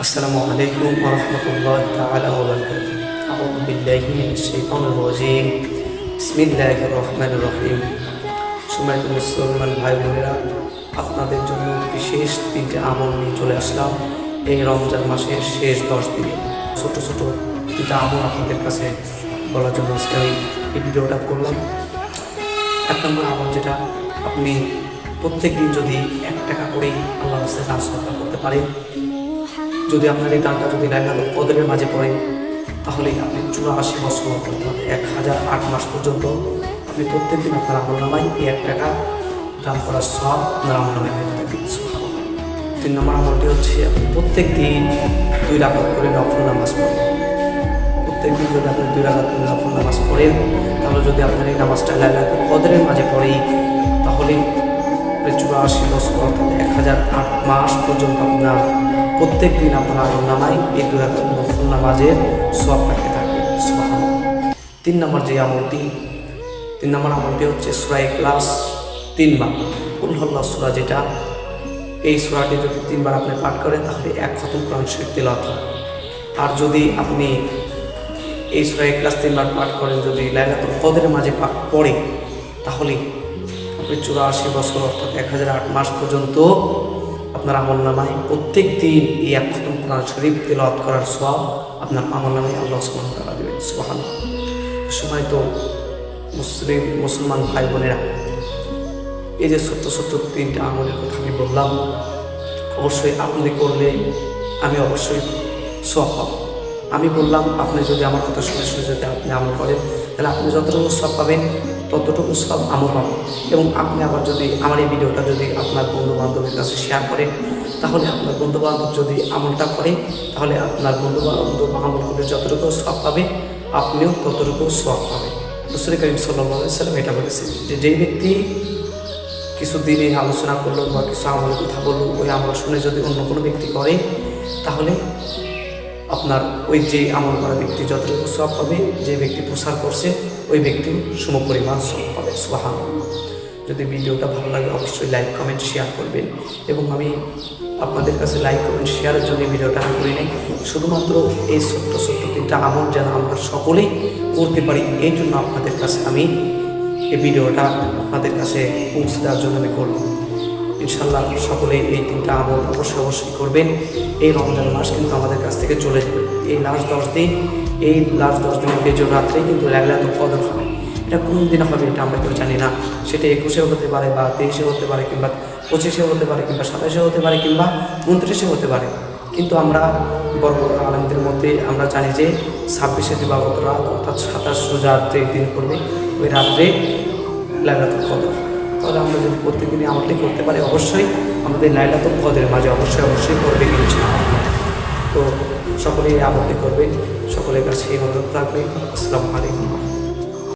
السلام عليكم ورحمة الله تعالى وبركاته أعوذ بالله من الشيطان الرجيم بسم الله الرحمن الرحيم সম্মানিত মুসলমান ভাই বোনেরা আপনাদের জন্য বিশেষ তিনটে আমল নিয়ে চলে আসলাম এই রমজান মাসের শেষ দশ দিনে ছোট ছোট তিনটা আমল আপনাদের কাছে বলার জন্য আজকে আমি এই ভিডিওটা করলাম এক নম্বর আমল যেটা আপনি প্রত্যেক দিন যদি এক টাকা করেই আল্লাহ রাস্তায় দান সরকার করতে পারেন যদি আপনার এই দানটা যদি লাইলাল কদরের মাঝে পড়ে তাহলে আপনি চুরাশি বছর হবে এক হাজার আট মাস পর্যন্ত আপনি প্রত্যেক দিন আপনার আমল নামাই এই এক টাকা দান করার সব আপনার আমল নামায় হয়ে থাকে তিন নম্বর আমলটি হচ্ছে, আপনি প্রত্যেক দিন দুই রাখাত করে নফল নামাজ পড়েন। প্রত্যেক দিন যদি আপনি দুই রাখাত করে নফল নামাজ পড়েন, তাহলে যদি আপনার এই নামাজটা লাইলাল কদরের মাঝে পড়ে তাহলে চুরাশি বছর অর্থাৎ এক হাজার আট মাস পর্যন্ত আপনার প্রত্যেক দিন আপনার নামাই এই রাখাত নফল নামাজের সব থাকতে থাকবে। তিন নম্বর যে আমলটি, তিন নম্বর আমলটি হচ্ছে সুরাই ক্লাস তিনবার। উল্লাহ সুরা যেটা, এই সুরাটি যদি তিনবার আপনি পাঠ করেন, তাহলে এক খতম কোরআন তেলাওয়াত হয় আর যদি আপনি এই সুরাই ক্লাস তিনবার পাঠ করেন, যদি লাইলাতুল কদের মাঝে পাঠ পড়ে, তাহলে চুরাশি বছর, অর্থাৎ এক হাজার আট মাস পর্যন্ত আপনার আমল নামায়। প্রত্যেক দিন এই এক খতম কোরআন শরীফ তেলাওয়াত করার সব আপনার আমল নামায় আল্লাহ ওয়া তাআলা দেবেন। সুবহানাল্লাহ। সময় তো মুসলিম, মুসলমান ভাই বোনেরা, এই যে ছোট্ট ছোট্ট তিনটা আমলের কথা আমি বললাম, অবশ্যই আপনি করলে আমি অবশ্যই সব পাবো। আমি বললাম, আপনি যদি আমার কথা শুনে শুনে যদি আপনি আমল করেন, তাহলে আপনি যতটুকু সব পাবেন ততটুকু সব আমল পাবেন এবং আপনি আবার যদি আমার এই ভিডিওটা যদি আপনার বন্ধু বান্ধবের কাছে শেয়ার করেন, তাহলে আপনার বন্ধু বান্ধব যদি আমলটা করে, তাহলে আপনার বন্ধু বান্ধব আমল করে যতটুকু সব পাবে, আপনিও ততটুকু সব পাবেন। রসুল করিম সাল্লাম এটা বলেছেন যে, যেই ব্যক্তি কিছু দিনে আলোচনা করল বা কিছু আমলের কথা বলল, ওই আমল শুনে যদি অন্য কোনো ব্যক্তি করে, তাহলে আপনার ওই যে আমল করা ব্যক্তি যতটুকু সব পাবে, যে ব্যক্তি প্রসার করছে, ওই ব্যক্তিও সম পরিমাণ সব পাবে সোহান যদি ভিডিওটা ভালো লাগে, অবশ্যই লাইক, কমেন্ট, শেয়ার করবেন। এবং আমি আপনাদের কাছে লাইক, কমেন্ট, শেয়ারের জন্য ভিডিওটা আমি করি নাই। শুধুমাত্র এই ছোট্ট ছোট্ট তিনটা আমল যেন আমরা সকলেই করতে পারি, এই জন্য আপনাদের কাছে আমি এই ভিডিওটা আপনাদের কাছে পৌঁছে দেওয়ার জন্য আমি করব। ইনশাল্লাহ সকলে এই তিনটা আমল অবশ্যই অবশ্যই করবেন। এই রমজান মাস কিন্তু আমাদের কাছ থেকে চলে যাবে। এই লাস্ট দশ দিন, এই লাস্ট দশ দিনের বেজোর রাত্রেই কিন্তু লাগলাত কদর হবে। এটা কোন দিনে হবে এটা আমরা কেউ জানি না। সেটা একুশেও হতে পারে বা তেইশে হতে পারে কিংবা পঁচিশে হতে পারে কিংবা সাতাশে হতে পারে কিংবা উনত্রিশে হতে পারে। কিন্তু আমরা বড় বড় আলমদের মধ্যে আমরা জানি যে ছাব্বিশে দিবাগত রাত অর্থাৎ সাতাশ রোজা যে দিন করবে ওই রাত্রে লাইলাতুল কদর। তাহলে আমরা যদি প্রত্যেকদিনই আমলটি করতে পারি, অবশ্যই আমাদের লাইলাতুল কদের মাঝে অবশ্যই অবশ্যই করবে ইনশাআল্লাহ। তো সকলেই আমলটি করবেন, সকলের কাছে অনুরোধ থাকবে। আসসালামু আলাইকুম।